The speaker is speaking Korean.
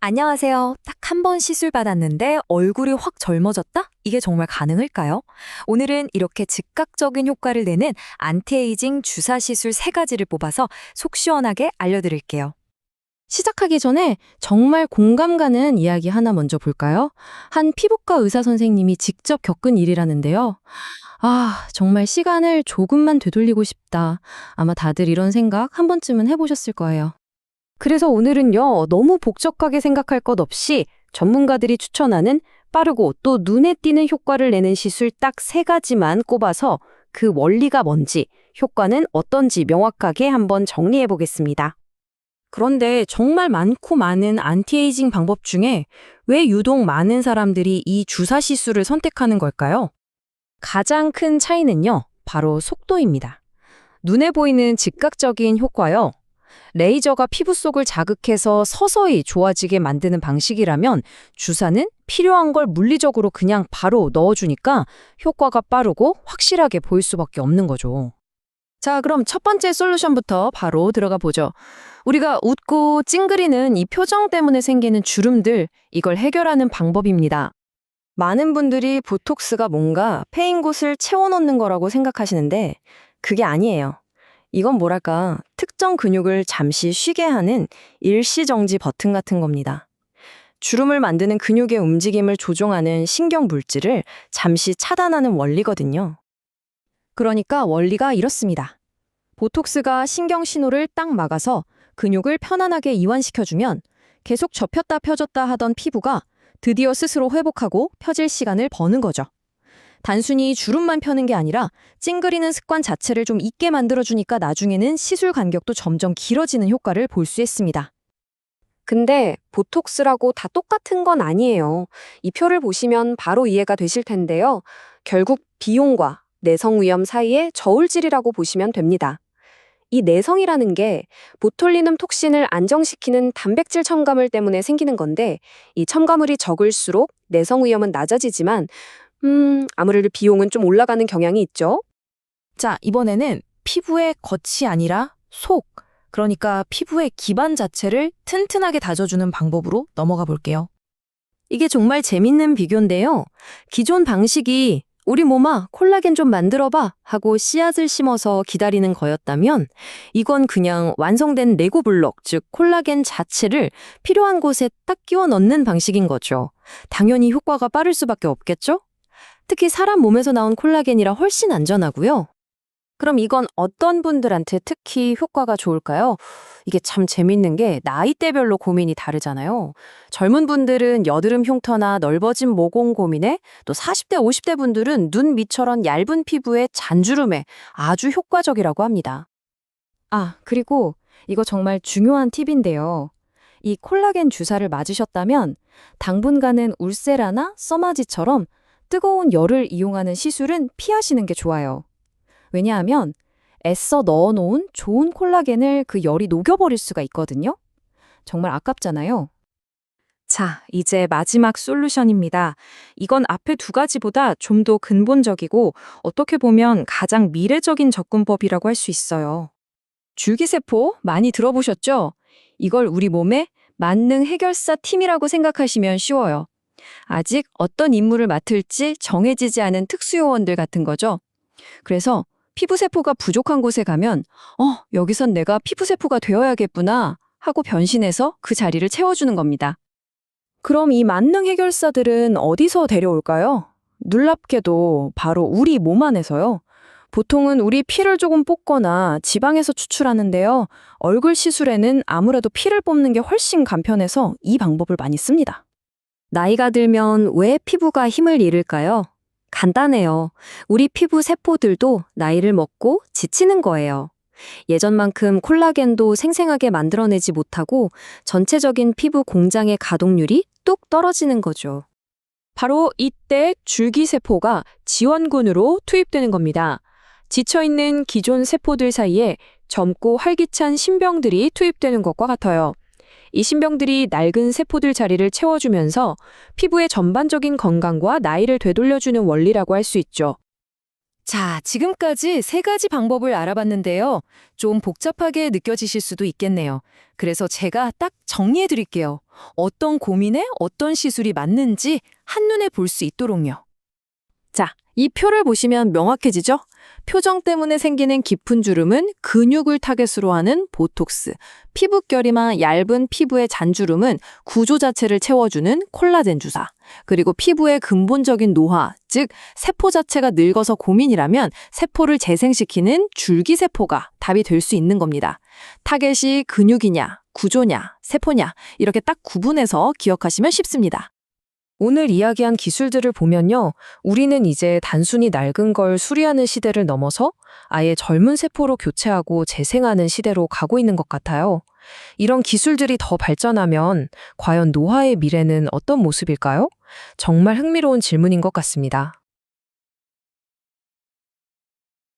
안녕하세요. 딱 한 번 시술 받았는데 얼굴이 확 젊어졌다? 이게 정말 가능할까요? 오늘은 이렇게 즉각적인 효과를 내는 안티에이징 주사 시술 세 가지를 뽑아서 속 시원하게 알려드릴게요. 시작하기 전에 정말 공감 가는 이야기 하나 먼저 볼까요? 한 피부과 의사 선생님이 직접 겪은 일이라는데요. 아, 정말 시간을 조금만 되돌리고 싶다. 아마 다들 이런 생각 한 번쯤은 해보셨을 거예요. 그래서 오늘은요, 너무 복잡하게 생각할 것 없이 전문가들이 추천하는 빠르고 또 눈에 띄는 효과를 내는 시술 딱 세 가지만 꼽아서 그 원리가 뭔지, 효과는 어떤지 명확하게 한번 정리해 보겠습니다. 그런데 정말 많고 많은 안티에이징 방법 중에 왜 유독 많은 사람들이 이 주사 시술을 선택하는 걸까요? 가장 큰 차이는요, 바로 속도입니다. 눈에 보이는 즉각적인 효과요. 레이저가 피부 속을 자극해서 서서히 좋아지게 만드는 방식이라면 주사는 필요한 걸 물리적으로 그냥 바로 넣어주니까 효과가 빠르고 확실하게 보일 수밖에 없는 거죠. 자, 그럼 첫 번째 솔루션부터 바로 들어가 보죠. 우리가 웃고 찡그리는 이 표정 때문에 생기는 주름들, 이걸 해결하는 방법입니다. 많은 분들이 보톡스가 뭔가 패인 곳을 채워넣는 거라고 생각하시는데, 그게 아니에요. 이건 뭐랄까, 특정 근육을 잠시 쉬게 하는 일시정지 버튼 같은 겁니다. 주름을 만드는 근육의 움직임을 조종하는 신경 물질을 잠시 차단하는 원리거든요. 그러니까 원리가 이렇습니다. 보톡스가 신경 신호를 딱 막아서 근육을 편안하게 이완시켜주면 계속 접혔다 펴졌다 하던 피부가 드디어 스스로 회복하고 펴질 시간을 버는 거죠. 단순히 주름만 펴는 게 아니라 찡그리는 습관 자체를 좀 있게 만들어주니까 나중에는 시술 간격도 점점 길어지는 효과를 볼 수 있습니다. 근데 보톡스라고 다 똑같은 건 아니에요. 이 표를 보시면 바로 이해가 되실 텐데요. 결국 비용과 내성 위험 사이의 저울질이라고 보시면 됩니다. 이 내성이라는 게 보톨리눔 톡신을 안정시키는 단백질 첨가물 때문에 생기는 건데 이 첨가물이 적을수록 내성 위험은 낮아지지만 음, 아무래도 비용은 좀 올라가는 경향이 있죠. 자, 이번에는 피부의 겉이 아니라 속, 그러니까 피부의 기반 자체를 튼튼하게 다져주는 방법으로 넘어가 볼게요. 이게 정말 재밌는 비교인데요. 기존 방식이 우리 몸아 콜라겐 좀 만들어봐 하고 씨앗을 심어서 기다리는 거였다면 이건 그냥 완성된 레고 블록, 즉 콜라겐 자체를 필요한 곳에 딱 끼워 넣는 방식인 거죠. 당연히 효과가 빠를 수밖에 없겠죠? 특히 사람 몸에서 나온 콜라겐이라 훨씬 안전하고요. 그럼 이건 어떤 분들한테 특히 효과가 좋을까요? 이게 참 재밌는 게 나이대별로 고민이 다르잖아요. 젊은 분들은 여드름 흉터나 넓어진 모공 고민에 또 40대, 50대 분들은 눈 밑처럼 얇은 피부에 잔주름에 아주 효과적이라고 합니다. 아, 그리고 이거 정말 중요한 팁인데요. 이 콜라겐 주사를 맞으셨다면 당분간은 울세라나 써마지처럼 뜨거운 열을 이용하는 시술은 피하시는 게 좋아요. 왜냐하면 애써 넣어놓은 좋은 콜라겐을 그 열이 녹여버릴 수가 있거든요. 정말 아깝잖아요. 자, 이제 마지막 솔루션입니다. 이건 앞에 두 가지보다 좀 더 근본적이고 어떻게 보면 가장 미래적인 접근법이라고 할 수 있어요. 줄기세포 많이 들어보셨죠? 이걸 우리 몸의 만능 해결사 팀이라고 생각하시면 쉬워요. 아직 어떤 임무를 맡을지 정해지지 않은 특수요원들 같은 거죠. 그래서 피부세포가 부족한 곳에 가면, 어, 여기선 내가 피부세포가 되어야겠구나 하고 변신해서 그 자리를 채워주는 겁니다. 그럼 이 만능 해결사들은 어디서 데려올까요? 놀랍게도 바로 우리 몸 안에서요. 보통은 우리 피를 조금 뽑거나 지방에서 추출하는데요. 얼굴 시술에는 아무래도 피를 뽑는 게 훨씬 간편해서 이 방법을 많이 씁니다. 나이가 들면 왜 피부가 힘을 잃을까요? 간단해요. 우리 피부 세포들도 나이를 먹고 지치는 거예요. 예전만큼 콜라겐도 생생하게 만들어내지 못하고 전체적인 피부 공장의 가동률이 뚝 떨어지는 거죠. 바로 이때 줄기세포가 지원군으로 투입되는 겁니다. 지쳐있는 기존 세포들 사이에 젊고 활기찬 신병들이 투입되는 것과 같아요. 이 신병들이 낡은 세포들 자리를 채워주면서 피부의 전반적인 건강과 나이를 되돌려주는 원리라고 할 수 있죠. 자, 지금까지 세 가지 방법을 알아봤는데요. 좀 복잡하게 느껴지실 수도 있겠네요. 그래서 제가 딱 정리해 드릴게요. 어떤 고민에 어떤 시술이 맞는지 한눈에 볼 수 있도록요. 자, 이 표를 보시면 명확해지죠? 표정 때문에 생기는 깊은 주름은 근육을 타겟으로 하는 보톡스, 피부결이나 얇은 피부의 잔주름은 구조 자체를 채워주는 콜라겐 주사, 그리고 피부의 근본적인 노화, 즉 세포 자체가 늙어서 고민이라면 세포를 재생시키는 줄기세포가 답이 될 수 있는 겁니다. 타겟이 근육이냐, 구조냐, 세포냐 이렇게 딱 구분해서 기억하시면 쉽습니다. 오늘 이야기한 기술들을 보면요. 우리는 이제 단순히 낡은 걸 수리하는 시대를 넘어서 아예 젊은 세포로 교체하고 재생하는 시대로 가고 있는 것 같아요. 이런 기술들이 더 발전하면 과연 노화의 미래는 어떤 모습일까요? 정말 흥미로운 질문인 것 같습니다.